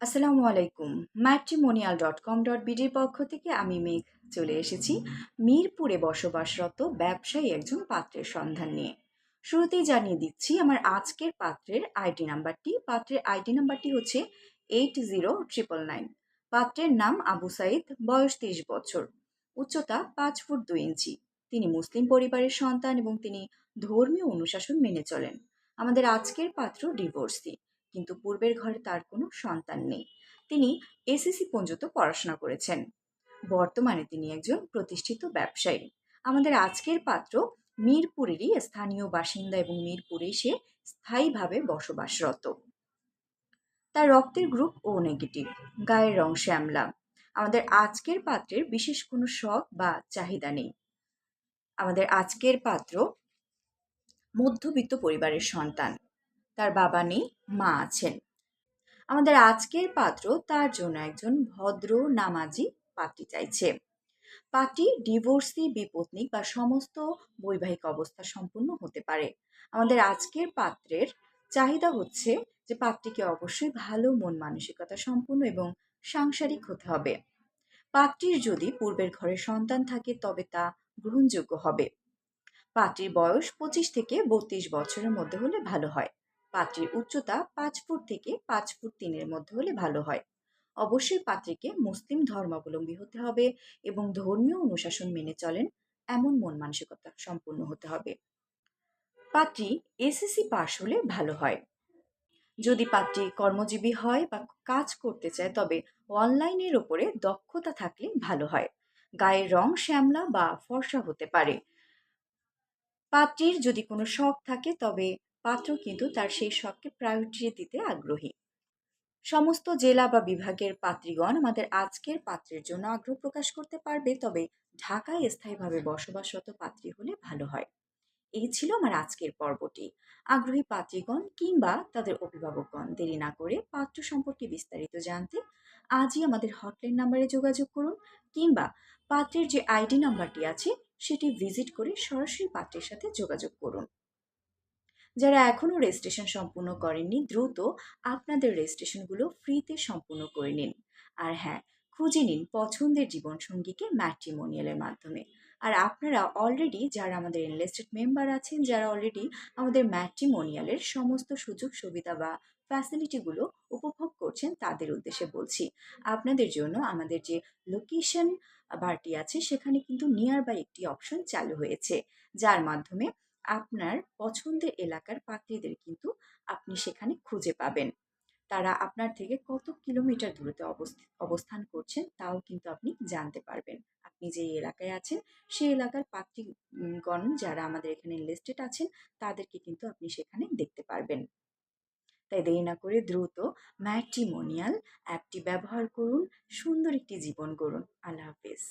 আসসালামু আলাইকুম। Matrimonial dot com dot বিডির পক্ষ থেকে আমি মেঘ চলে এসেছি মিরপুরে বসবাসরত ব্যবসায়ী একজন পাত্রের সন্ধান নিয়ে। শুরুতেই জানিয়ে দিচ্ছি, আমার আজকের পাত্রের আইডি নাম্বারটি পাত্রের আইডি নাম্বারটি হচ্ছে এইট জিরো ট্রিপল নাইন পাত্রের নাম আবু সাইদ, বয়স তিরিশ বছর। উচ্চতা পাঁচ ফুট দুই ইঞ্চি। তিনি মুসলিম পরিবারের সন্তান এবং তিনি ধর্মীয় অনুশাসন মেনে চলেন। আমাদের আজকের পাত্র ডিভোর্সি কিন্তু পূর্বের ঘরে তার কোনো সন্তান নেই। তিনি এসএসসি পর্যন্ত পড়াশোনা করেছেন। বর্তমানে তিনি একজন প্রতিষ্ঠিত ব্যবসায়ী। আমাদের আজকের পাত্র মিরপুরেরই স্থানীয় বাসিন্দা এবং মিরপুরে সে স্থায়ীভাবে বসবাসরত। তার রক্তের গ্রুপ ও নেগেটিভ। গায়ের রং শ্যামলা। আমাদের আজকের পাত্রের বিশেষ কোনো শখ বা চাহিদা নেই। আমাদের আজকের পাত্র মধ্যবিত্ত পরিবারের সন্তান। তার বাবা নেই, মা আছেন। আমাদের আজকের পাত্র তার জন্য একজন ভদ্র নামাজি পাত্রী চাইছে। পাত্রী ডিভোর্সি বিপত্নিক বা সমস্ত বৈবাহিক অবস্থা সম্পূর্ণ হতে পারে। আমাদের আজকের পাত্রের চাহিদা হচ্ছে যে পাত্রীকে অবশ্যই ভালো মন মানসিকতা সম্পূর্ণ এবং সাংসারিক হতে হবে। পাত্রীর যদি পূর্বের ঘরে সন্তান থাকে, তবে তা গ্রহণযোগ্য হবে। পাত্রীর বয়স পঁচিশ থেকে বত্রিশ বছরের মধ্যে হলে ভালো হয়। পাত্রীর উচ্চতা পাঁচ ফুট থেকে পাঁচ ফুট তিনের মধ্যে হলে ভালো হয়। অবশ্যই পাত্রীকে মুসলিম ধর্মাবলম্বী হতে হবে এবং ধর্মীয় অনুশাসন মেনে চলেন, এমন মন মানসিকতা সম্পূর্ণ হতে হবে। পাত্রী এসএসসি পাশ হলে ভালো হয়। যদি পাত্রী কর্মজীবী হয় বা কাজ করতে চায়, তবে অনলাইনের ওপরে দক্ষতা থাকলে ভালো হয়। গায়ের রং শ্যামলা বা ফর্সা হতে পারে। পাত্রীর যদি কোনো শখ থাকে, তবে পাত্র কিন্তু তার সেই শখকে প্রায়োরিটি দিতে আগ্রহী। সমস্ত জেলা বা বিভাগের পাত্রীগণ আমাদের আজকের পাত্রের জন্য আগ্রহ প্রকাশ করতে পারবে, তবে ঢাকায় স্থায়ীভাবে বসবাসরত পাত্রী হলে ভালো হয়। এই ছিল আমার আজকের পর্বটি। আগ্রহী পাত্রীগণ কিংবা তাদের অভিভাবকগণ, দেরি না করে পাত্র সম্পর্কে বিস্তারিত জানতে আজই আমাদের হটলাইন নাম্বারে যোগাযোগ করুন কিংবা পাত্রের যে আইডি নাম্বারটি আছে, সেটি ভিজিট করে সরাসরি পাত্রের সাথে যোগাযোগ করুন। যারা এখনও রেজিস্ট্রেশন সম্পূর্ণ করেননি, দ্রুত আপনাদের রেজিস্ট্রেশনগুলো ফ্রিতে সম্পূর্ণ করে নিন। আর হ্যাঁ খুঁজে নিন পছন্দের জীবনসঙ্গীকে ম্যাট্রিমোনিয়ালের মাধ্যমে। আর আপনারা অলরেডি যারা আমাদের এনলিস্টেড মেম্বার আছেন, যারা অলরেডি আমাদের ম্যাট্রিমোনিয়ালের সমস্ত সুযোগ, সুবিধা বা ফ্যাসিলিটিগুলো উপভোগ করছেন, তাদের উদ্দেশ্যে বলছি, আপনাদের জন্য আমাদের যে লোকেশন বারটি আছে, সেখানে কিন্তু নিয়ার বাই একটি অপশন চালু হয়েছে, যার মাধ্যমে আপনার পছন্দের এলাকার পাত্রীদের কিন্তু আপনি সেখানে খুঁজে পাবেন। তারা আপনার থেকে কত কিলোমিটার দূরতে অবস্থান করছেন তাও কিন্তু আপনি জানতে পারবেন। আপনি যে এলাকায় আছেন সেই এলাকার পাত্রীগণ যারা আমাদের এখানে লিস্টেড আছেন, তাদেরকে কিন্তু আপনি সেখানে দেখতে পারবেন। তাই দেরি না করে দ্রুত ম্যাট্রিমোনিয়াল অ্যাপটি ব্যবহার করুন, সুন্দর একটি জীবন গড়ুন। আল্লাহ হাফেজ।